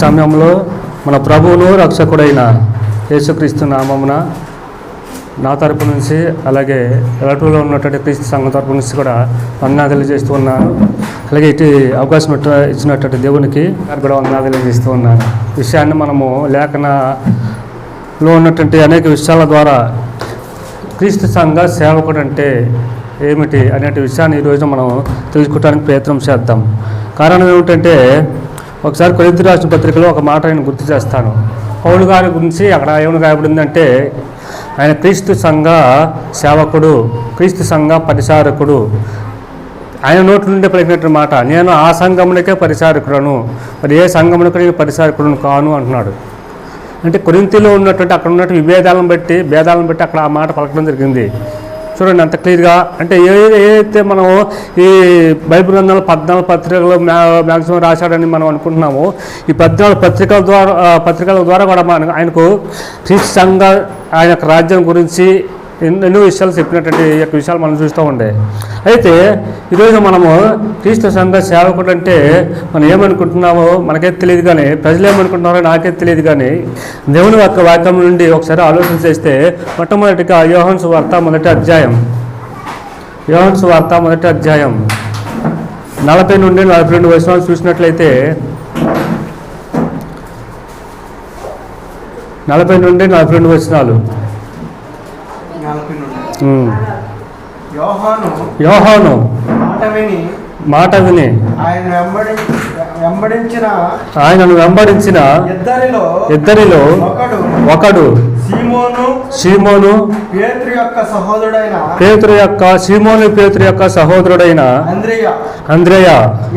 సమయంలో మన ప్రభువును రక్షకుడైన యేసుక్రీస్తు నామమున నా తరపు నుంచి అలాగే ఎలటూరులో ఉన్నటువంటి క్రీస్తు సంఘం తరపు నుంచి కూడా వందనాలు చేస్తూ ఉన్నాను. అలాగే ఇటు అవకాశం ఇచ్చినటువంటి దేవునికి కూడా వందనాలు చేస్తూ ఉన్నాను. విషయాన్ని మనము లేఖనలో ఉన్నటువంటి అనేక విషయాల ద్వారా క్రీస్తు సంఘ సేవకుడు అంటే ఏమిటి అనేటి విషయాన్ని ఈరోజు మనం తెలుసుకోవడానికి ప్రయత్నం చేద్దాం. కారణం ఏమిటంటే ఒకసారి కొరింత రాసిన పత్రికలో ఒక మాట ఆయన గుర్తు చేస్తాను. పౌలు గారి గురించి అక్కడ ఏమని రాయబడిందంటే ఆయన క్రీస్తు సంఘ సేవకుడు క్రీస్తు సంఘ పరిచారకుడు. ఆయన నోటి నుండి పలికినట్టు మాట నేను ఆ సంఘమునికే పరిచారకుడను మరి ఏ సంఘమునికి నేను కాను? అంటున్నాడు. అంటే కొరింతిలో ఉన్నటువంటి అక్కడ ఉన్నటువంటి విభేదాలను బట్టి భేదాలను బట్టి అక్కడ ఆ మాట పలకడం జరిగింది. చూడండి అంత క్లియర్గా. అంటే ఏ ఏదైతే మనం ఈ బైబిల్ గ్రంథాలు పద్నాలుగు పత్రికలు మ్యాక్సిమం రాశాడని మనం అనుకుంటున్నామో ఈ పద్నాలుగు పత్రికల ద్వారా పత్రికల ద్వారా కూడా మన ఆయనకు క్రీస్తు సంఘ ఆయన యొక్క రాజ్యం గురించి ఎన్నో ఎన్నో విషయాలు చెప్పినటువంటి ఈ యొక్క విషయాలు మనం చూస్తూ ఉండే. అయితే ఈరోజు మనము క్రీస్తు సంఘ సేవకుడు అంటే మనం ఏమనుకుంటున్నామో మనకే తెలియదు కానీ ప్రజలు ఏమనుకుంటున్నారో నాకే తెలియదు కానీ దేవుని యొక్క వాక్యం నుండి ఒకసారి ఆలోచన చేస్తే మొట్టమొదటిగా యోహన్స్ వార్త మొదటి అధ్యాయం. యోహన్స్ వార్త మొదటి అధ్యాయం. నలభై నుండి నలభై రెండు వర్షాలు చూసినట్లయితే నలభై నుండి నలభై రెండు వచనాలు. యోహాను యోహాను మాట విని ఆయన వెంబడి వెంబడించిన ఆయనను వెంబడించిన ఇద్దరిలో ఇద్దరిలో ఒకడు ఒకడు సీమోను సీమోను పేతురు యొక్క సహోదరుడైన పేతురు యొక్క సీమోను పేతురు యొక్క సహోదరుడైన అంద్రియ. అంద్రేయ.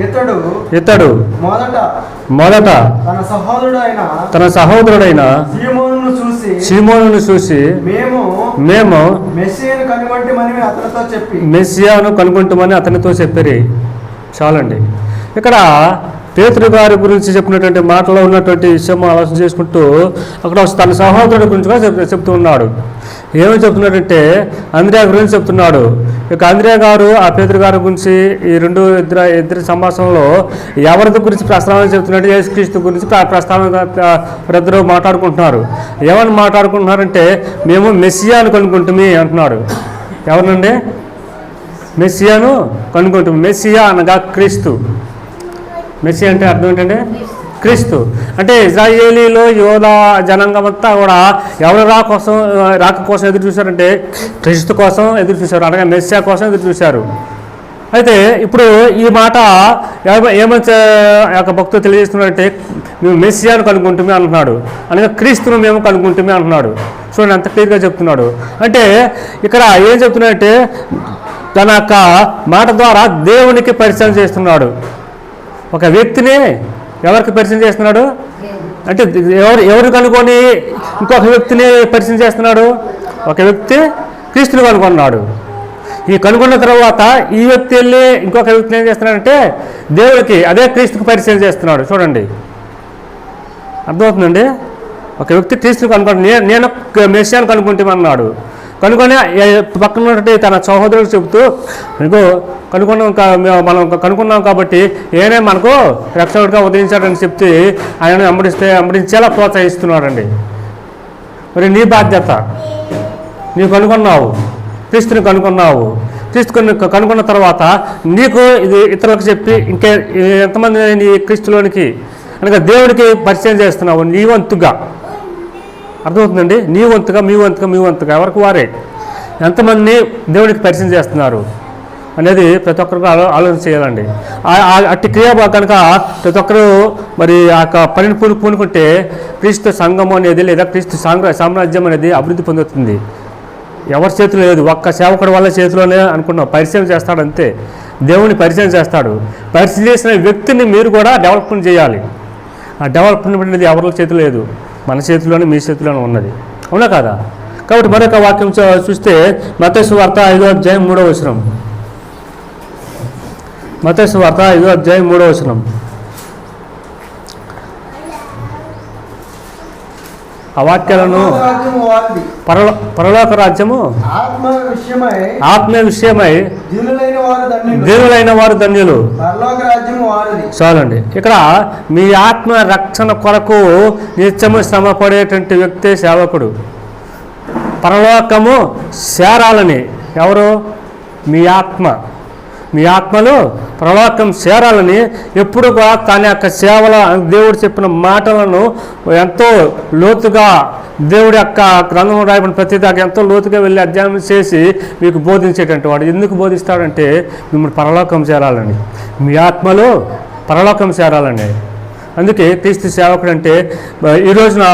ఇతడు ఇతడు మొదట మొదట తన సహోదరుడైన తన సహోదరుడైన సీమోను చూసి సీమోనును చూసి మేము మేము మెస్సీని కనుగొంటి మనవి అతనితో చెప్పి మెస్సియాను కనుగొంటామని అతనితో చెప్పిరి. చాలండి. ఇక్కడ పేతురు గారి గురించి చెప్పినటువంటి మాటలో ఉన్నటువంటి విషయం ఆలోచన చేసుకుంటూ అక్కడ తన సహోదరుడి గురించి కూడా చెప్ చెప్తూ ఉన్నాడు ఏమని చెప్తున్నాడంటే అంద్రియా గురించి చెప్తున్నాడు. ఇక అంద్రియా గారు ఆ పేదరు గారి గురించి ఈ రెండు ఇద్దరు ఇద్దరి సంభాషణలో ఎవరి గురించి ప్రస్తావన చెప్తున్నాడు? యేసుక్రీస్తు గురించి ప్రస్తావన ఇద్దరు మాట్లాడుకుంటున్నారు. ఏమని మాట్లాడుకుంటున్నారంటే మేము మెస్సియాను కనుక్కుంటుమి అంటున్నాడు ఎవరినండి? మెస్సియాను కనుక్కుంటాం మెస్సియా అనగా క్రీస్తు. మెస్సి అంటే అర్థం ఏంటంటే క్రీస్తు. అంటే ఇజ్రాయేలీలో యోధ జనాంగం అంతా కూడా ఎవరి రా కోసం రాక కోసం ఎదురు చూశారంటే క్రీస్తు కోసం ఎదురు చూశారు. అనగా మెస్సియా కోసం ఎదురు చూశారు. అయితే ఇప్పుడు ఈ మాట ఎవ- ఏమని యొక్క భక్తులు తెలియజేస్తున్నారంటే మేము మెస్సియాను కనుక్కుంటుమే అంటున్నాడు. అనగా క్రీస్తును మేము కనుక్కుంటుమే అంటున్నాడు. చూడండి అంత క్లియర్గా చెప్తున్నాడు. అంటే ఇక్కడ ఏం చెప్తున్నాడంటే తన యొక్క మాట ద్వారా దేవునికి పరిచయం చేస్తున్నాడు. ఒక వ్యక్తిని ఎవరికి పరిచయం చేస్తున్నాడు? అంటే ఎవరు ఎవరు కనుక్కొని ఇంకొక వ్యక్తిని పరిచయం చేస్తున్నాడు? ఒక వ్యక్తి క్రీస్తుని కనుగొన్నాడు. ఈ కనుగొన్న తర్వాత ఈ వ్యక్తి వెళ్ళి ఇంకొక వ్యక్తిని ఏం చేస్తున్నాడంటే దేవుడికి అదే క్రీస్తుకి పరిచయం చేస్తున్నాడు. చూడండి. అర్థమవుతుందండి? ఒక వ్యక్తి క్రీస్తుని కనుక్కొని నేను నేను కనుక్కుంటామన్నాడు కనుక్కొని పక్కన ఉన్నటువంటి తన సహోదరుడు చెబుతూ ఇంకో కనుక్కున్నాం మనం కనుక్కున్నాం కాబట్టి ఏనే మనకు రక్షకుడిగా ఉదయించాడని చెప్తే ఆయన వెంబడిస్తే అంబడించేలా ప్రోత్సహిస్తున్నాడండి. మరి నీ బాధ్యత. నీవు కనుగొన్నావు. క్రీస్తుని కనుగొన్నావు. క్రీస్తుని కనుక్కున్న కనుగొన్న తర్వాత నీకు ఇది ఇతరులకు చెప్పి ఇంకే ఎంతమంది నీ క్రీస్తులోనికి? అనగా దేవుడికి పరిచయం చేస్తున్నావు నీ వంతుగా. అర్థమవుతుందండి? నీ వంతుగా మీ వంతుగా మీ వంతుగా ఎవరికి వారే. ఎంతమంది దేవుడికి పరిచయం చేస్తున్నారు అనేది ప్రతి ఒక్కరికి ఆలో ఆలోచన చేయాలండి. అట్టి క్రియ కనుక ప్రతి ఒక్కరు మరి ఆ యొక్క పనిని పూను పూనుకుంటే క్రీస్తు సంఘం అనేది లేదా క్రీస్తు సాంగ్ర సామ్రాజ్యం అనేది అభివృద్ధి పొందుతుంది. ఎవరి చేతిలో లేదు. ఒక్క సేవకుడి వల్ల చేతిలోనే అనుకున్నాం. పరిచయం చేస్తాడు అంతే. దేవుని పరిచయం చేస్తాడు. పరిచయం చేసిన వ్యక్తిని మీరు కూడా డెవలప్మెంట్ చేయాలి. ఆ డెవలప్మెంట్ అనేది ఎవరి చేతిలో లేదు. మన చేతిలోనే మీ చేతిలోనే ఉన్నది. అవునా కాదా? కాబట్టి మరొక వాక్యం చూస్తే మతేసు వార్త ఐదో అధ్యాయం మూడో వచనం. మతేశ్వ వార్త ఐదో అధ్యాయం మూడో వచనం. ఆ పరలో పరలోక రాజ్యము ఆత్మ విషయమై ఆత్మీయ విషయమై దీనులైన వారు ధన్యులు. దేవులైన వారు ధన్యులు. చాలండి. ఇక్కడ మీ ఆత్మ రక్షణ కొరకు నిత్యము శ్రమ పడేటువంటి వ్యక్తే సేవకుడు. పరలోకము చేరాలని ఎవరు? మీ ఆత్మ. మీ ఆత్మలు పరలోకం చేరాలని ఎప్పుడు కూడా తన యొక్క సేవల దేవుడు చెప్పిన మాటలను ఎంతో లోతుగా దేవుడి యొక్క గ్రంథం రాయబడిన ప్రతి దాకా ఎంతో లోతుగా వెళ్ళి అధ్యయనం చేసి మీకు బోధించేటువంటి వాడు. ఎందుకు బోధిస్తాడంటే మిమ్మల్ని పరలోకం చేరాలని. మీ ఆత్మలు పరలోకం చేరాలని. అందుకే క్రీస్తు సేవకుడు అంటే ఈ రోజున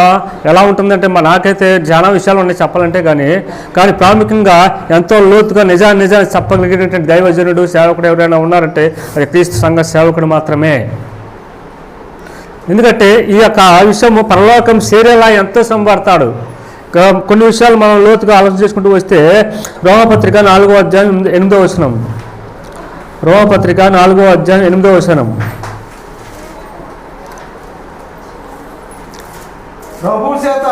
ఎలా ఉంటుందంటే మా నాకైతే చాలా విషయాలు ఉన్నాయి చెప్పాలంటే కానీ కానీ ప్రాముఖ్యంగా ఎంతో లోతుగా నిజాన్ని నిజాన్ని చెప్పగలిగినటువంటి దైవజనుడు సేవకుడు ఎవరైనా ఉన్నారంటే అది క్రీస్తు సంఘ సేవకుడు మాత్రమే. ఎందుకంటే ఈ యొక్క విషయము పరలోకం సేరేలా ఎంతో సంబడతాడు కొన్ని విషయాలు మనం లోతుగా ఆలోచన చేసుకుంటూ వస్తే రోమపత్రిక నాలుగో అధ్యాయం ఎనిమిదో వచనం. రోమపత్రిక నాలుగో అధ్యాయం ఎనిమిదో వచనం. ప్రభు చేత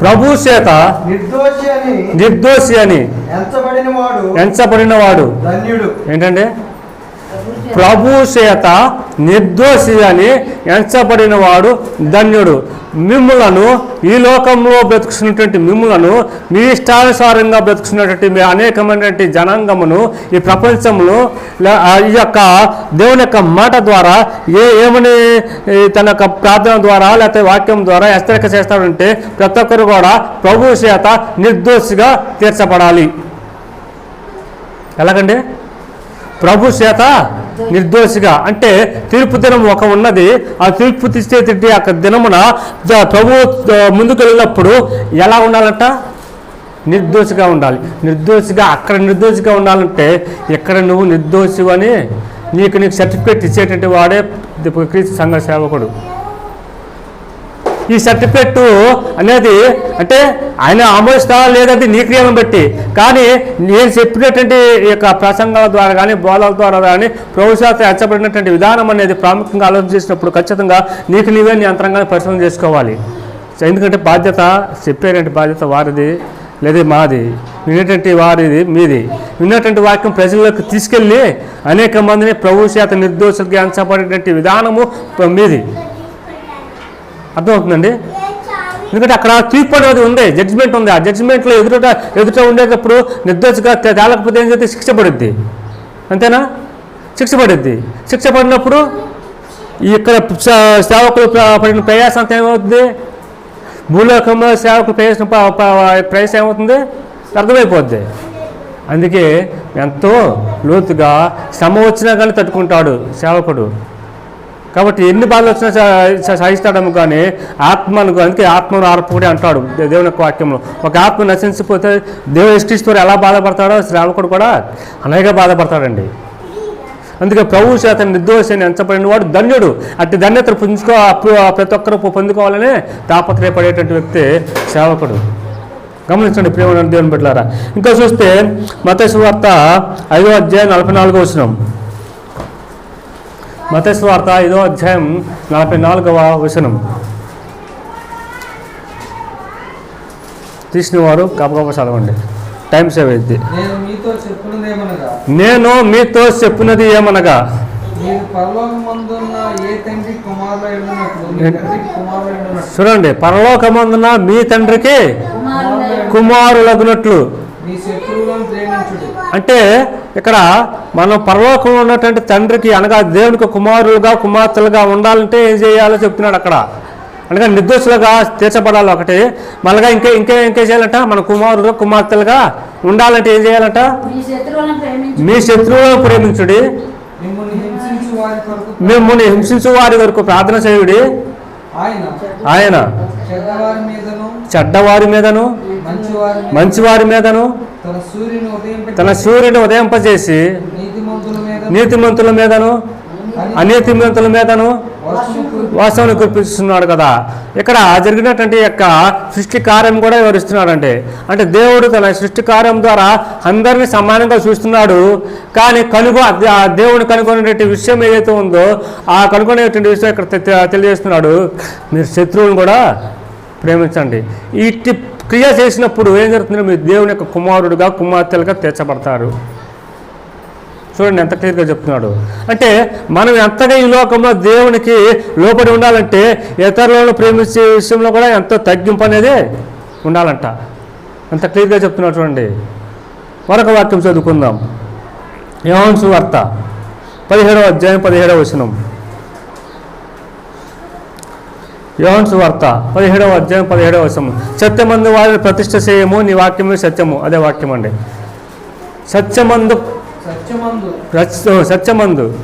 ప్రభు చేత నిర్దోషి అని నిర్దోషి అని ఎంచబడిన వాడు ఎంచబడిన వాడు ధన్యుడు. ఏంటంటే ప్రభు చేత నిర్దోషి అని ఎంచబడిన వాడు ధన్యుడు. మిమ్ములను ఈ లోకంలో బ్రతుకుతున్నటువంటి మిమ్ములను మీ ఇష్టానుసారంగా బ్రతుకుతున్నటువంటి మీ అనేకమైనటువంటి జనాంగమును ఈ ప్రపంచంలో ఈ యొక్క దేవుని యొక్క మాట ద్వారా ఏ ఏమని తన యొక్క ప్రార్థన ద్వారా లేకపోతే వాక్యం ద్వారా హెచ్చరిక చేస్తాడంటే ప్రతి ఒక్కరు కూడా ప్రభు చేత నిర్దోషిగా తీర్చబడాలి. ఎలాగండి? ప్రభు చేత నిర్దోషిగా. అంటే తీర్పు దినం ఒక ఉన్నది ఆ తీర్పు తీసే తిట్టి ఆ దినమున ప్రభు ముందుకు వెళ్ళినప్పుడు ఎలా ఉండాలంట? నిర్దోషిగా ఉండాలి. నిర్దోషిగా అక్కడ నిర్దోషిగా ఉండాలంటే ఇక్కడ నువ్వు నిర్దోషి అని నీకు నీకు సర్టిఫికేట్ ఇచ్చేటటువంటి వాడే క్రీస్తు సంఘ సేవకుడు. ఈ సర్టిఫికెట్ అనేది అంటే ఆయన ఆమోదిస్తా లేదంటే నీ క్రియలను బట్టి. కానీ నేను చెప్పినటువంటి ఈ యొక్క ప్రసంగాల ద్వారా కానీ బోధల ద్వారా కానీ ప్రభుశాస్త్ర హెచ్చబడినటువంటి విధానం అనేది ప్రాముఖ్యంగా ఆలోచన చేసినప్పుడు ఖచ్చితంగా నీకు నీవే నీ అంతరంగాన్ని చేసుకోవాలి. ఎందుకంటే బాధ్యత చెప్పేటువంటి బాధ్యత వారిది లేదా మాది. వినేటువంటి వారిది మీది. విన్నటువంటి వాక్యం ప్రజలకు తీసుకెళ్ళి అనేక మందిని ప్రభు చేత నిర్దోషులుగా ఎంచబడేటువంటి విధానము మీది. అర్థమవుతుందండి? ఎందుకంటే అక్కడ తీర్పు అనేది ఉంది జడ్జిమెంట్ ఉంది. ఆ జడ్జిమెంట్లో ఎదుట ఎదుట ఉండేటప్పుడు నిర్దోషిగా తేలకపోతే ఏం చేస్తే శిక్ష పడుద్ది. అంతేనా? శిక్ష పడుద్ది. శిక్ష పడినప్పుడు ఈ ఇక్కడ సేవకులు పడిన ప్రయాసం అంత ఏమవుతుంది? భూలోకంలో సేవకులు ప్రయాసం ప్రయాసం ఏమవుతుంది? అర్థమైపోద్ది అందుకే ఎంతో లోతుగా శ్రమ వచ్చినా కానీ తట్టుకుంటాడు సేవకుడు. కాబట్టి ఎన్ని బాధలు వచ్చినా సహిస్తాడము కానీ ఆత్మను అందుకే ఆత్మను ఆర్పకుడే అంటాడు దే- దేవుని యొక్క వాక్యంలో ఒక ఆత్మ నశించిపోతే దేవుడు ఇష్టిస్తూ ఎలా బాధపడతాడో శ్రావకుడు కూడా అనేక బాధపడతాడండి. అందుకే ప్రభు చేత నిర్దోషాన్ని ఎంచబడిన వాడు ధన్యుడు. అట్టి ధన్యతను పుంజుకో ప్రతి ఒక్కరూ పొందుకోవాలని తాపత్రయపడేటువంటి వ్యక్తి సేవకుడు గమనించండి ప్రేమ దేవుని బిడ్డారా ఇంకా చూస్తే మత వార్త ఐదో అధ్యాయం నలభై నాలుగో వచ్చినాం మతేసు వార్త ఐదో అధ్యాయం నలభై నాలుగవ వచనం. తీసిన వారు గబగబ చదవండి టైం సేవ్ అయింది నేను మీతో చెప్పున్నదేమనగా నేను మీతో చెప్పినది ఏమనగా? చూడండి పరలోకమందున మీ తండ్రికి కుమారులగునట్లు. అంటే ఇక్కడ మనం పరలోకంలో ఉన్నటువంటి తండ్రికి అనగా దేవునికి కుమారులుగా కుమార్తెలుగా ఉండాలంటే ఏం చేయాలో చెప్తున్నాడు అక్కడ. అనగా నిర్దోషులుగా తీర్చబడాలి ఒకటి. మళ్ళగా ఇంకే ఇంకే ఇంకే చేయాలంట? మన కుమారులు కుమార్తెలుగా ఉండాలంటే ఏం చేయాలంట? మీ శత్రువులను ప్రేమించు. మీ శత్రువులను ప్రేమించుడి. మిమ్మల్ని హింసించు వారి వరకు ప్రార్థన చేయుడి. ఆయన ఆయన. చెడ్డవారి మీదను చెడ్డవారి మీదను మంచివారి మీద మంచివారి మీదను తన సూర్యుని ఉదయింపజేసి నీతిమంతుల మీద నీతిమంతుల మీదను అనీతిమంతుల మీదను వాస్తవాన్ని కురిపిస్తున్నాడు కదా. ఇక్కడ జరిగినటువంటి యొక్క సృష్టి కార్యం కూడా వివరిస్తున్నాడంటే అంటే దేవుడు తన సృష్టి కార్యం ద్వారా అందరినీ సమానంగా చూస్తున్నాడు. కానీ కనుగొ దేవుడు కనుగొనేటువంటి విషయం ఏదైతే ఉందో ఆ కనుగొనేటువంటి విషయం ఇక్కడ తెలియజేస్తున్నాడు. మీరు శత్రువులను కూడా ప్రేమించండి. ఇట్టి క్రియ చేసినప్పుడు ఏం జరుగుతుంది మీరు దేవుని యొక్క కుమారుడుగా కుమార్తెలుగా తీర్చబడతారు. చూడండి ఎంత క్లియర్గా చెప్తున్నాడు. అంటే మనం ఎంతగా ఈ లోకంలో దేవునికి లోపడి ఉండాలంటే ఇతరులను ప్రేమించే విషయంలో కూడా ఎంతో తగ్గింపు అనేది ఉండాలంట. అంత క్లియర్గా చెప్తున్నాడు చూడండి. మరొక వాక్యం చదువుకుందాం. యోహన్స్ వార్త పదిహేడవ అధ్యాయం పదిహేడవ వచనం. యోహన్స్ వార్త పదిహేడవ అధ్యాయం పదిహేడవ వచనం. సత్యమందు వారిని ప్రతిష్ఠ చేయము నీ వాక్యమే సత్యము. అదే వాక్యం అండి. సత్యమందు సత్యమందు.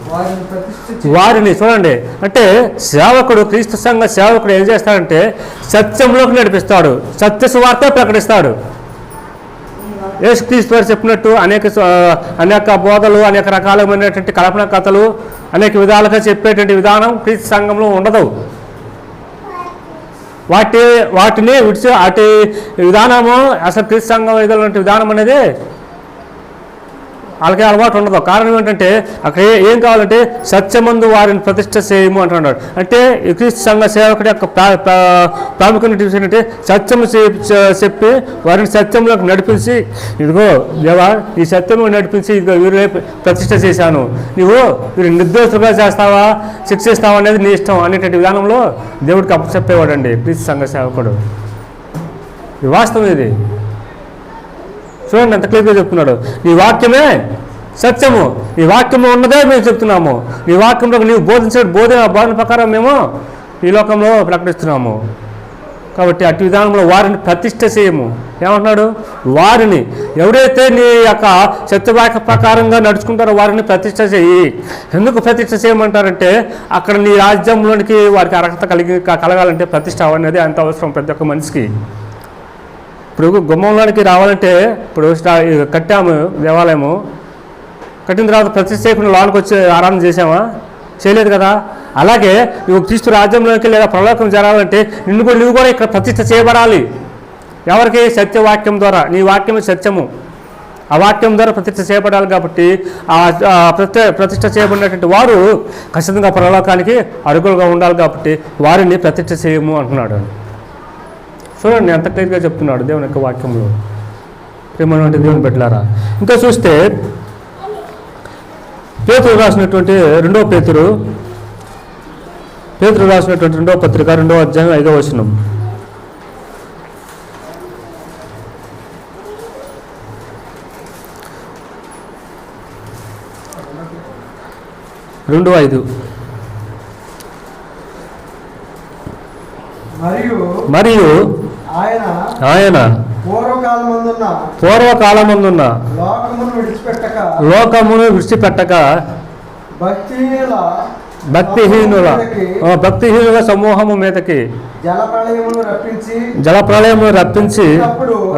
వారిని చూడండి. అంటే సేవకుడు క్రీస్తు సంఘ సేవకుడు ఏం చేస్తాడంటే సత్యంలోకి నడిపిస్తాడు. సత్య సువార్త ప్రకటిస్తాడు. యేసు క్రీస్తు వారు చెప్పినట్టు అనేక అనేక బోధలు అనేక రకాలమైనటువంటి కల్పన కథలు అనేక విధాలుగా చెప్పేటువంటి విధానం క్రీస్తు సంఘంలో ఉండదు. వాటి వాటిని విడిచి వాటి విధానము అసలు క్రీస్తు సంఘం ఇటువంటి విధానం అనేది వాళ్ళకి అలవాటు ఉండదు. కారణం ఏంటంటే అక్కడ ఏం కావాలంటే సత్యమందు వారిని ప్రతిష్ట చేయము అంటున్నాడు. అంటే క్రీస్తు సంఘ సేవకుడి యొక్క ప్రా- ప్రాముఖ్యమైన విషయం ఏంటంటే సత్యము చే- చెప్పి వారిని సత్యంలోకి నడిపించి ఇదిగో దేవా ఈ సత్యంలో నడిపించి ఇదిగో వీరు ప్రతిష్ట చేశాను. నువ్వు వీరు నిర్దోషులుగా చేస్తావా శిక్షిస్తావా అనేది నీ ఇష్టం అనేటువంటి విధానంలో దేవుడికి అప్పచెప్పేవాడండి క్రీస్తు సంఘ సేవకుడు. వాస్తవం ఇది. చూడండి ఎంత క్లియర్గా చెప్తున్నాడు. నీ వాక్యమే సత్యము. నీ వాక్యము ఉన్నదే మేము చెప్తున్నాము. నీ వాక్యంలో నీవు బోధించే బోధన బోధన ప్రకారం మేము ఈ లోకంలో ప్రకటిస్తున్నాము. కాబట్టి అటు విధానంలో వారిని ప్రతిష్ట చేయము. ఏమంటున్నాడు? వారిని ఎవరైతే నీ యొక్క సత్యవాక్య ప్రకారంగా నడుచుకుంటారో వారిని ప్రతిష్ట చేయి. ఎందుకు ప్రతిష్ట చేయమంటారంటే అక్కడ నీ రాజ్యంలోనికి వారికి అర్హత కలిగి కలగాలంటే ప్రతిష్ట అనేది అంత అవసరం ప్రతి ఒక్క మనిషికి. ఇప్పుడు గుమ్మంలోనికి రావాలంటే ఇప్పుడు కట్టాము దేవాలయము. కట్టిన తర్వాత ప్రతిష్ట లోనికి వచ్చి ఆరాధన చేసామా చేయలేదు కదా. అలాగే నువ్వు క్రీస్తు రాజ్యంలోకి లేదా ప్రలోకం జరగాలంటే నిన్ను కూడా నువ్వు కూడా ఇక్కడ ప్రతిష్ట చేయబడాలి. ఎవరికి? సత్యవాక్యం ద్వారా. నీ వాక్యమే సత్యము. ఆ వాక్యం ద్వారా ప్రతిష్ట చేయబడాలి కాబట్టి ఆ ఆ ప్రతి ప్రతిష్ట చేయబడినటువంటి వారు ఖచ్చితంగా పరలోకానికి అరుగులుగా ఉండాలి కాబట్టి వారిని ప్రతిష్ట చేయము అంటున్నాడు. చూడండి ఎంత క్లియర్గా చెప్తున్నాడు దేవుని యొక్క వాక్యంలో. ప్రేమటువంటి దేవుని పెట్టారా ఇంకా చూస్తే పేతురు రాసినటువంటి రెండవ పేతురు పేతురు రాసినటువంటి రెండవ పత్రిక రెండవ అధ్యాయం ఐదవ వచనం. రెండు ఐదు. మరియు మరియు ఆయన పూర్వకాలమందున్న లోకమును విడిచిపెట్టక భక్తిహీనుల భక్తిహీనుల సమూహము మీదకి జల ప్రళయమును రప్పించి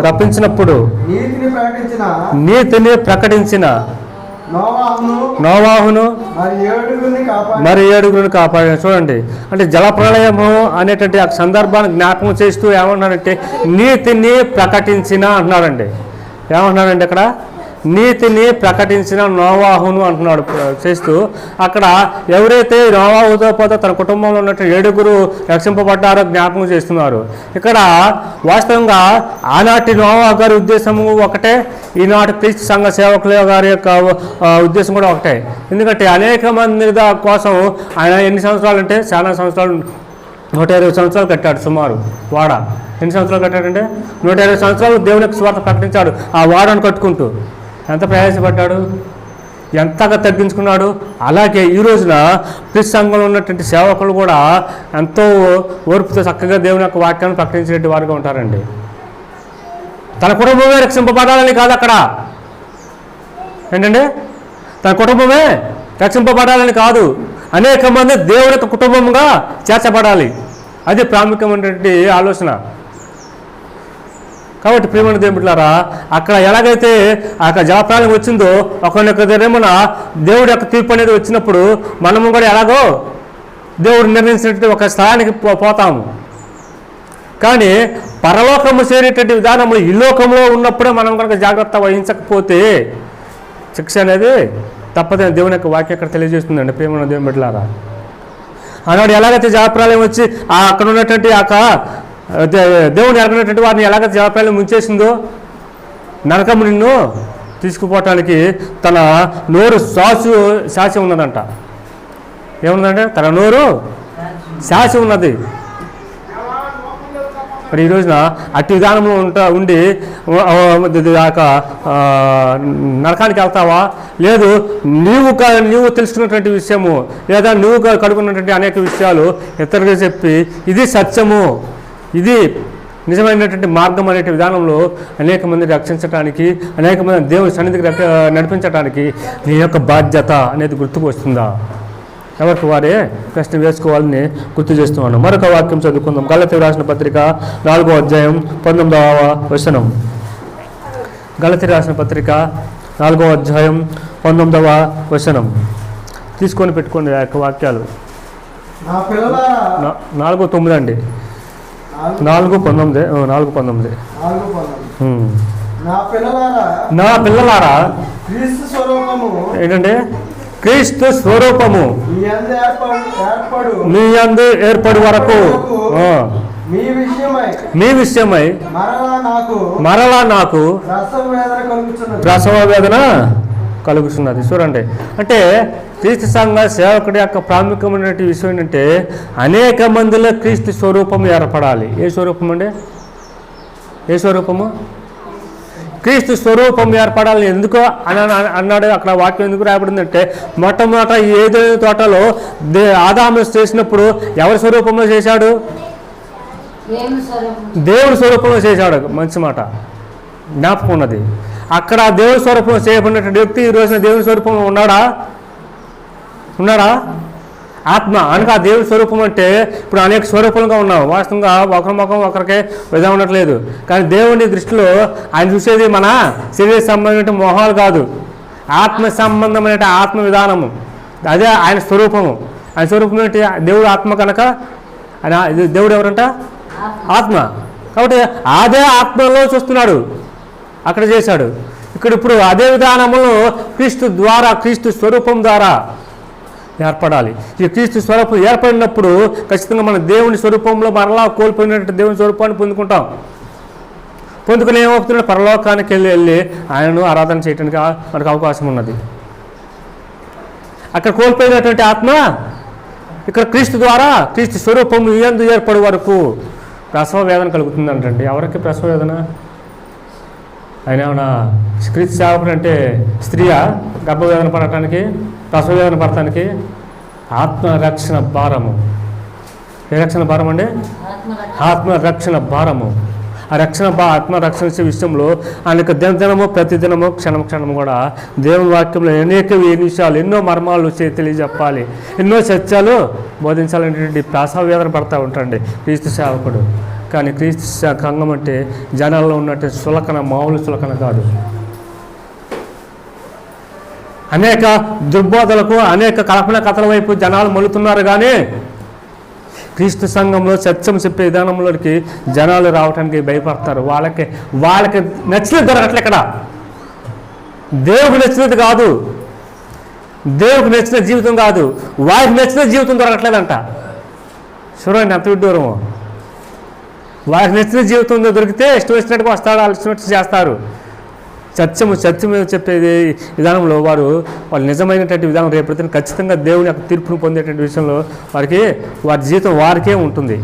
రప్పించినప్పుడు నీతిని ప్రకటించిన నీతిని ప్రకటించిన నోవాహును మరి ఏడుగురిని కాపాడి మరి ఏడుగురిని కాపాడిన చూడండి అంటే జలప్రలయము అనేటువంటి ఆ సందర్భాన్ని జ్ఞాపకం చేస్తూ ఏమన్నారంటే నీతిని ప్రకటించిన అంటున్నాడండి ఏమంటున్నాడండి అక్కడ? నీతిని ప్రకటించిన నోవాహును అంటున్నాడు చేస్తూ అక్కడ ఎవరైతే నోవాహుతో పాటు తన కుటుంబంలో ఉన్నట్టు ఏడుగురు రక్షింపబడ్డారో జ్ఞాపకం చేస్తున్నారు. ఇక్కడ వాస్తవంగా ఆనాటి నోవా గారి ఉద్దేశము ఒకటే ఈనాటి క్రీస్తు సంఘ సేవకుల గారి యొక్క ఉద్దేశం కూడా ఒకటే. ఎందుకంటే అనేక మంది కోసం ఆయన ఎన్ని సంవత్సరాలు అంటే చాలా సంవత్సరాలు నూట ఇరవై సంవత్సరాలు కట్టాడు సుమారు వాడ. ఎన్ని సంవత్సరాలు కట్టాడంటే? నూట ఇరవై సంవత్సరాలు దేవుని స్వార్థ ప్రకటించాడు ఆ వాడను కట్టుకుంటూ. ఎంత ప్రయాసపడ్డాడు? ఎంతగా తగ్గించుకున్నాడు? అలాగే ఈ రోజున క్రిస్తు సంఘంలో ఉన్నటువంటి సేవకులు కూడా ఎంతో ఓర్పుతో చక్కగా దేవుని యొక్క వాక్యాన్ని ప్రకటించేటువంటి వారుగా ఉంటారండి. తన కుటుంబమే రక్షింపబడాలని కాదు అక్కడ. ఏంటంటే తన కుటుంబమే రక్షింపబడాలని కాదు. అనేక మంది దేవుని యొక్క కుటుంబంగా చేర్చబడాలి. అది ప్రాముఖ్యమైనటువంటి ఆలోచన. కాబట్టి ప్రియమైన దేవుట్లారా అక్కడ ఎలాగైతే అక్కడ జలప్రాణం వచ్చిందో ఒకనొక దినమున దేవుడి యొక్క తీర్పు అనేది వచ్చినప్పుడు మనము కూడా ఎలాగో దేవుడు నిర్ణయించినట్టు ఒక స్థలానికి పో- పోతాము. కానీ పరలోకము చేరేటువంటి విధానము ఈ లోకంలో ఉన్నప్పుడే మనం కనుక జాగ్రత్త వహించకపోతే శిక్ష అనేది తప్పదని దేవుని యొక్క వాక్యం ఇక్కడ తెలియజేస్తుందండి ప్రేమ దేవుని బిడ్డలారా. ఆనాడు ఎలాగైతే జాప్రాలయం వచ్చి ఆ అక్కడ ఉన్నటువంటి ఆ దేవుని ఎరగనటువంటి వారిని ఎలాగ జలప్రాయాలు ముంచేసిందో నరకము నిన్ను తీసుకుపోవటానికి తన నోరు సాసు శాసి ఉన్నదంట. ఏమున్నదంటే తన నోరు శాసి ఉన్నది. మరి ఈ రోజున అట్టి విధానంలో ఉంటా ఉండి దాకా నరకానికి వెళ్తావా? లేదు నీవు నీవు తెలుసుకున్నటువంటి విషయము లేదా నువ్వు కడుకున్నటువంటి అనేక విషయాలు ఇతరులకు చెప్పి ఇది సత్యము. ఇది నిజమైనటువంటి మార్గం అనే విధానంలో అనేక మంది రక్షించడానికి అనేక మంది దేవుని సన్నిధికి నడిపించడానికి నీ యొక్క బాధ్యత అనేది గుర్తుకు వస్తుందా? ఎవరికి వారే ప్రశ్న వేసుకోవాలని గుర్తు చేస్తున్నాను. మరొక వాక్యం చదువుకుందాం. గలతి రాసిన పత్రిక నాలుగో అధ్యాయం పంతొమ్మిదవ వచనం. గలతి రాసిన పత్రిక నాలుగో అధ్యాయం పంతొమ్మిదవ వచనం. తీసుకొని పెట్టుకోండి ఆ యొక్క వాక్యాలు. నాలుగు తొమ్మిది అండి నాలుగు పంతొమ్మిది నాలుగు పంతొమ్మిది. నా పిల్లలారా నా పిల్లలారా? క్రీస్తు స్వరూపము. ఏంటంటే క్రీస్తు స్వరూపము. మీ అందు ఏర్పడు వరకు మీ విషయమై. మీ విషయమై మరలా నాకు ప్రసవ వేదన? కలుగుతున్నది. చూడండి. అంటే క్రీస్తు సంఘ సేవకుడి యొక్క ప్రాముఖ్యమైన విషయం ఏంటంటే అనేక మందిలో క్రీస్తు స్వరూపం ఏర్పడాలి. ఏ స్వరూపం అండి? ఏ స్వరూపము? క్రీస్తు స్వరూపం ఏర్పడాలి. ఎందుకు అని అన- అన్నాడు. అక్కడ వాక్యం ఎందుకు రాయబడిందంటే మొట్టమొదట ఏదో తోటలో ఆదాము చేసినప్పుడు ఎవరి స్వరూపంలో చేశాడు? దేవుడి స్వరూపంలో చేశాడు. మంచి మాట. జ్ఞాపకం ఉన్నది. అక్కడ దేవుడి స్వరూపం చేయబడినటువంటి వ్యక్తి ఈ రోజున దేవుని స్వరూపంలో ఉన్నాడా? ఉన్నాడా? ఆత్మ. అనగా దేవుని దేవుడి స్వరూపం అంటే ఇప్పుడు అనేక స్వరూపంగా ఉన్నాం వాస్తవంగా ఒకరి ముఖం ఒకరికే విధంగా ఉండట్లేదు కానీ దేవుని దృష్టిలో ఆయన చూసేది మన శరీర సంబంధమైన మొహాలు కాదు. ఆత్మ సంబంధమైన ఆత్మ విధానము. అదే ఆయన స్వరూపము. ఆయన స్వరూపం ఏంటి? దేవుడు ఆత్మ కనుక ఆయన ఇది దేవుడు ఎవరంట? ఆత్మ. కాబట్టి అదే ఆత్మలో చూస్తున్నాడు. అక్కడ చేశాడు. ఇక్కడ ఇప్పుడు అదే విధానంలో క్రీస్తు ద్వారా క్రీస్తు స్వరూపం ద్వారా ఏర్పడాలి. ఈ క్రీస్తు స్వరూపం ఏర్పడినప్పుడు ఖచ్చితంగా మన దేవుని స్వరూపంలో మరలా కోల్పోయినట్టు దేవుని స్వరూపాన్ని పొందుకుంటాం. పొందుకుని ఏమవుతున్నాడు పరలోకానికి వెళ్ళి వెళ్ళి ఆయనను ఆరాధన చేయడానికి మనకు అవకాశం ఉన్నది. అక్కడ కోల్పోయినటువంటి ఆత్మ ఇక్కడ క్రీస్తు ద్వారా క్రీస్తు స్వరూపం ఎందు ఏర్పడే వరకు ప్రసవ వేదన కలుగుతుందంటండి. ఎవరికి ప్రసవ వేదన? ఆయన ఏమన్నా క్రీస్తు సేవకుడు అంటే స్త్రీయా? గర్భవేదన పడటానికి ప్రసవ వేదన పడటానికి? ఆత్మరక్షణ భారము. ఏ రక్షణ భారం అండి? ఆత్మరక్షణ. భారము. ఆ రక్షణ బా ఆత్మరక్షణ విషయంలో ఆయనకు దినదినము ప్రతిదినము క్షణం క్షణము కూడా దేవుని వాక్యంలో అనేక విషయాలు ఎన్నో మర్మాలు తెలియజెప్పాలి. ఎన్నో సత్యాలు బోధించాలనేటువంటి ప్రాసవేదన పడతా ఉంటాండి. క్రీస్తు సేవకుడు. కానీ క్రీస్తు సంఘం అంటే జనాల్లో ఉన్నట్టు సులకన మామూలు సులకన కాదు. అనేక దుర్బోధలకు అనేక కల్పన కథల వైపు జనాలు మలుతున్నారు కానీ క్రీస్తు సంఘంలో సత్యం చెప్పే విధానంలోకి జనాలు రావడానికి భయపడతారు. వాళ్ళకి వాళ్ళకి నచ్చినది దొరకట్లే ఇక్కడ. దేవుకు నచ్చినది కాదు. దేవుకు నచ్చిన జీవితం కాదు. వారికి నచ్చిన జీవితం దొరకట్లేదంట. చూడండి ఎంత విడ్డూరము. వారికి నచ్చిన జీవితం దొరికితే ఇష్టం వచ్చినట్టుగా వస్తాడు వాళ్ళు ఇష్టం చేస్తారు. సత్యము సత్యము చెప్పేది విధానంలో వారు వాళ్ళు నిజమైనటువంటి విధానం రేపటిన ఖచ్చితంగా దేవుని యొక్క తీర్పును పొందేటువంటి విషయంలో వారికి వారి జీవితం వారికే ఉంటుంది.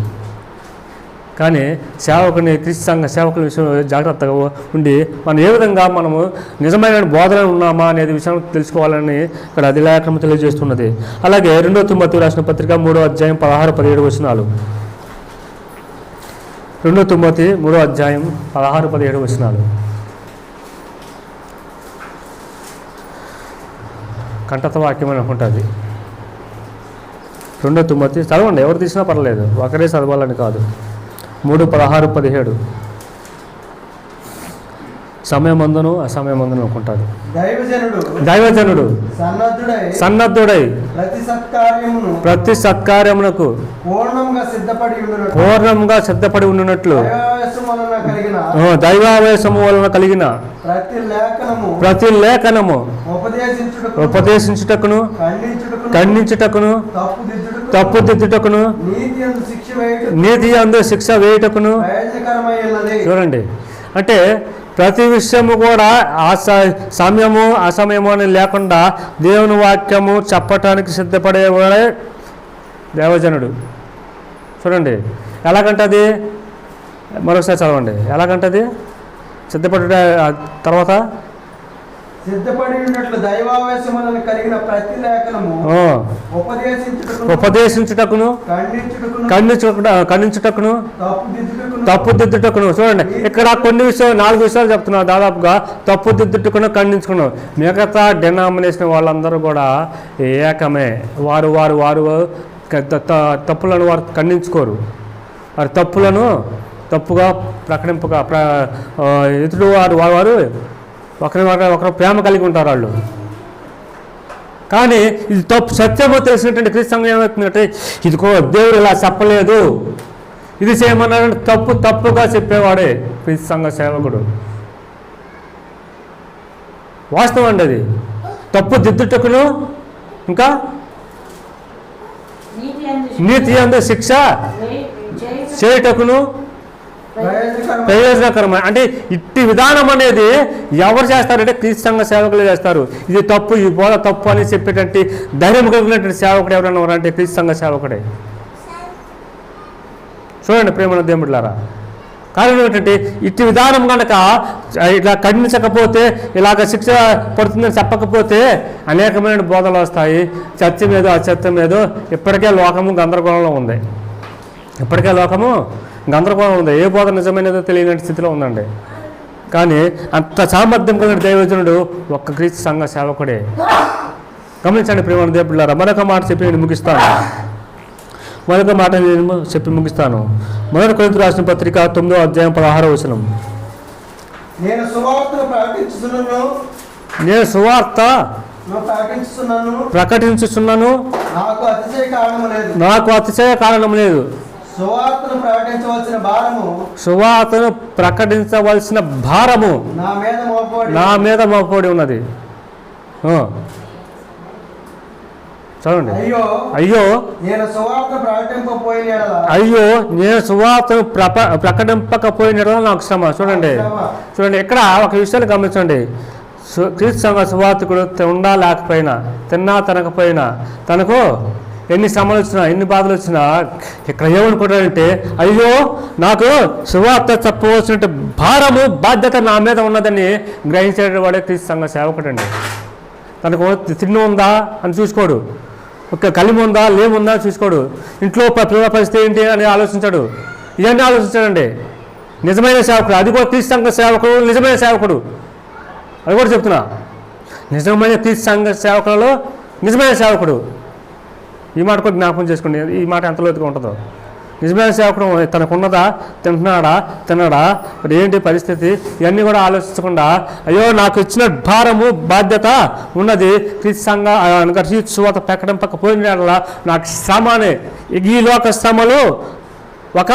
కానీ సేవకుని క్రీస్తు సంఘ సేవకుల విషయంలో జాగ్రత్తగా ఉండి మనం ఏ విధంగా మనము నిజమైన బోధనలు ఉన్నామా అనేది విషయం తెలుసుకోవాలని ఇక్కడ అది తెలియజేస్తున్నది. అలాగే రెండో తుమ్మతి రాసిన పత్రిక మూడో అధ్యాయం పదహారు పదిహేడు వచనాలు. రెండో తుమ్మతి మూడో అధ్యాయం పదహారు పదిహేడు వచనాలు. కంఠత వాక్యం అని ఉంటుంది రెండో తొమ్మిది చదవండి ఎవరు తీసినా పర్లేదు ఒకరే చదవాలని కాదు. మూడు పదహారు పదిహేడు. సమయమందును అసమయమందును అనుకుంటారు. దైవజనుడు దైవజనుడు సన్నద్ధుడై ప్రతి సత్కార్యమును ప్రతి సత్కార్యమునకు పూర్ణంగా సిద్ధపడి ఉండునట్లు దైవావేశము వలన కలిగిన ప్రతి లేఖనము ఉపదేశించుటకును ఖండించుటకు ఖండించుటకును తప్పు దిద్దుటకు తప్పు దిద్దుటకును నీతి అందు శిక్ష వేయుటకును. చూడండి. అంటే ప్రతి విషయము కూడా ఆ సమయము అసమయము అని లేకుండా దేవుని వాక్యము చెప్పటానికి సిద్ధపడేవాడే దేవజనుడు. చూడండి ఎలాగంటది? మరొకసారి చదవండి. ఎలాగంటది? సిద్ధపడ తర్వాత సిద్ధపడి ఉన్నట్లు దైవావేశములను కలిగిన ప్రతి లేఖనము ఉపదేశించుటకును ఉపదేశించుటకును ఖండించుటకును ఖండించుట ఖండించుటకును తప్పు దిద్దుటకును తప్పు దిద్దుటకును చూడండి ఇక్కడ కొన్ని విషయాలు నాలుగు విషయాలు చెప్తున్నా. దాదాపుగా తప్పు దిద్దుటకును ఖండించుకున్నాం మిగతా డినామినేషన్ వాళ్ళందరూ కూడా ఏకమే. వారు వారు వారు తప్పులను వారు ఖండించుకోరు. వారి తప్పులను తప్పుగా ప్రకటింపగా ప్ర ఎదుటి వారు వారు వారు ఒకరి ఒకరి ఒకరు ప్రేమ కలిగి ఉంటారు వాళ్ళు. కానీ ఇది తప్పు సత్యమో తెలిసినటువంటి క్రీస్తు ఏమవుతుందంటే ఇదిగో దేవుడు ఇలా చెప్పలేదు. ఇది చేయమన్నాడంటే తప్పు తప్పుగా చెప్పేవాడే క్రీస్తు సంఘ సేవకుడు. వాస్తవం అండి అది. తప్పు దిద్దుటకును ఇంకా నీతి అందు శిక్ష. చేయుటకును ప్రయోజనకరమైన అంటే ఇట్టి విధానం అనేది ఎవరు చేస్తారంటే క్రీస్తు సంఘ సేవకులు చేస్తారు. ఇది తప్పు ఈ బోధ తప్పు అని చెప్పేటట్టు ధైర్యం కలిగినటువంటి సేవకుడు ఎవరైనా ఉన్నారంటే క్రీస్తు సంఘ సేవకుడే. చూడండి ప్రేమల దేవుడులారా కారణం ఏంటంటే ఇట్టి విధానం కనుక ఇట్లా ఖండించకపోతే ఇలాగ శిక్ష పడుతుందని చెప్పకపోతే అనేకమైన బోధలు వస్తాయి. సత్యం ఏదో అసత్యం ఏదో ఇప్పటికే లోకము గందరగోళంలో ఉంది. ఇప్పటికే లోకము గందరగోళం ఉంది. ఏ బోధ నిజమైనదో తెలియని స్థితిలో ఉందండి. కానీ అంత సామర్థ్యం కలిగిన దైవజనుడు ఒక్క క్రీస్తు సంఘ సేవకుడే. గమనించండి ప్రేమ దేవుళ్ళారా మరొక మాట చెప్పి నేను ముగిస్తాను. మరొక మాట నేను చెప్పి ముగిస్తాను. మొదటి కొరింథీ రాసిన పత్రిక తొమ్మిదో అధ్యాయం పదహారో వచనం. నేను సువార్త ప్రకటించుతున్నాను నాకు అతిశయ కారణం లేదు. సువార్తను ప్రకటించవలసిన భారము సువార్తను ప్రకటించవలసిన భారము నా మీద మోపబడి నా మీద మోపబడి ఉన్నది. చదవండి అయ్యో అయ్యో. నేను సువార్త ప్రకటింపపోయిన అయ్యో నేను సువార్తను ప్రప ప్రకటింపకపోయిన నాకు శ్రమ. చూడండి. చూడండి ఇక్కడ ఒక విషయాన్ని గమనించండి. క్రీస్తు సంఘ సువార్తికుడు తిండా లేకపోయినా తిన్నా తినకపోయినా తనకు ఎన్ని శ్రమలు వచ్చినా ఎన్ని బాధలు వచ్చినా ఇక్కడ ఏమనుకుంటాడంటే అయ్యో నాకు సువార్త చెప్పవలసిన భారము బాధ్యత నా మీద ఉన్నదని గ్రహించేట వాడే క్రీస్తు సంఘ సేవకుడండి. తనకు తిండి ఉందా అని చూసుకోడు. ఒక కలిమి ఉందా లేముందా అని చూసుకోడు. ఇంట్లో పిల్లల పరిస్థితి ఏంటి అని ఆలోచించాడు. ఇవన్నీ ఆలోచించాడండి. నిజమైన సేవకుడు అది కూడా క్రీస్తు సంఘ సేవకుడు నిజమైన సేవకుడు. అది కూడా చెప్తున్నా. నిజమైన క్రీస్తు సంఘ సేవకులలో నిజమైన సేవకుడు. ఈ మాట కూడా జ్ఞాపకం చేసుకోండి. ఈ మాట ఎంత లోతుగా ఉంటుందో. నిజమైన సేవకుడు తనకున్నదా? తింటున్నాడా? తినడా? మరి ఏంటి పరిస్థితి? ఇవన్నీ కూడా ఆలోచించకుండా అయ్యో నాకు ఇచ్చిన భారము బాధ్యత ఉన్నది క్రీస్తు సంఘ అనగా క్రీస్తు సువాత ప్రకటింపకపోయిన నాకు శ్రమ అనే ఈ లోక శ్రమలు ఒక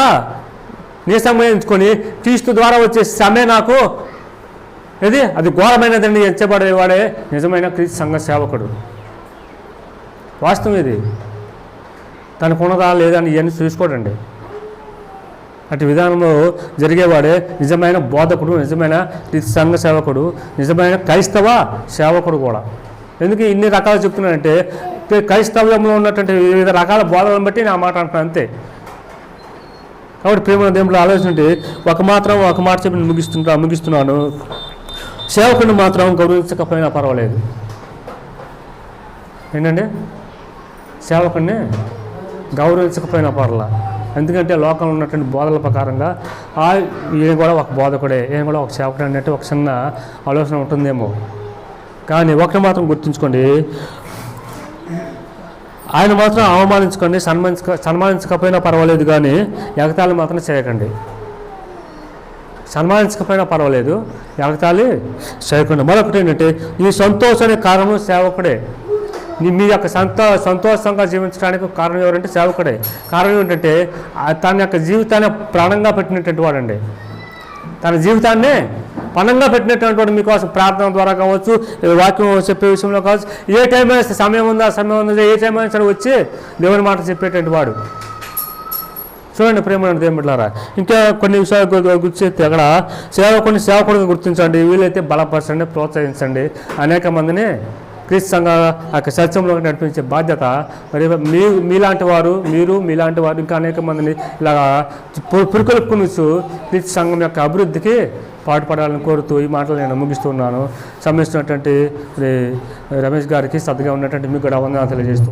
నిసమయించుకొని క్రీస్తు ద్వారా వచ్చే శ్రమే నాకు. ఏది? అది ఘోరమైనదండి ఎంచబడేవాడే నిజమైన క్రీస్తు సంఘ సేవకుడు. వాస్తవం ఇది. తనకు ఉన్నదా లేదా అని ఇవన్నీ చూసుకోడండి. అటు విధానంలో జరిగేవాడే నిజమైన బోధకుడు నిజమైన సంఘ సేవకుడు నిజమైన క్రైస్తవ సేవకుడు కూడా. ఎందుకు ఇన్ని రకాలు చెప్తున్నానంటే క్రైస్తవ్యంలో ఉన్నటువంటి వివిధ రకాల బోధలను బట్టి నా మాట అంటున్నాను అంతే. కాబట్టి ప్రేమ దేవుడు ఆలోచించి ఒక మాత్రం ఒక మాట చెప్పి ముగిస్తుంటా ముగిస్తున్నాను. సేవకుడిని మాత్రం గౌరవించకపోయినా పర్వాలేదు. ఏంటండి? సేవకుడిని గౌరవించకపోయినా పర్లా. ఎందుకంటే లోకంలో ఉన్నటువంటి బోధల ప్రకారంగా ఆ ఈయన కూడా ఒక బోధకుడే ఈయన కూడా ఒక సేవకుడు అన్నట్టు ఒక చిన్న ఆలోచన ఉంటుందేమో. కానీ ఒకటి మాత్రం గుర్తుంచుకోండి. ఆయన మాత్రం అవమానించుకోండి సన్మానించక సన్మానించకపోయినా పర్వాలేదు కానీ ఎగతాళి మాత్రం చేయకండి. సన్మానించకపోయినా పర్వాలేదు ఎగతాళి చేయకుండా. మరొకటి ఏంటంటే ఈ సంతోషమైన కారణం సేవకుడే. మీ యొక్క సంతో సంతోషంగా జీవించడానికి కారణం ఎవరంటే సేవకుడే. కారణం ఏంటంటే తన యొక్క జీవితాన్ని ప్రాణంగా పెట్టినటువంటి వాడండి. తన జీవితాన్ని పనంగా పెట్టినటువంటి మీకోసం ప్రార్థన ద్వారా కావచ్చు వాక్యం చెప్పే విషయంలో కావచ్చు ఏ టైం అయినా సమయం ఉందా సమయం ఉందా ఏ టైం అయినా సరే వచ్చి దేవుని మాట చెప్పేటువంటి వాడు. చూడండి ప్రేమ దేవులారా ఇంకా కొన్ని విషయాలు గు- గుర్తిస్తే అక్కడ సేవకుని సేవకుడిని గుర్తించండి వీలైతే బలపరచండి ప్రోత్సహించండి అనేక మందిని క్రీస్తు సంఘ ఆ యొక్క సత్యంలో నడిపించే బాధ్యత. మరి మీ మీలాంటి వారు మీరు మీలాంటి వారు ఇంకా అనేక మందిని ఇలా పు- క్రీస్తు సంఘం యొక్క అభివృద్ధికి పాటుపడాలని కోరుతూ ఈ మాటలు నేను ముగిస్తున్నాను సంబంధించినటువంటి రమేష్ గారికి సద్దుగా ఉన్నటువంటి మీకు కూడా వందనాలు తెలియజేస్తూ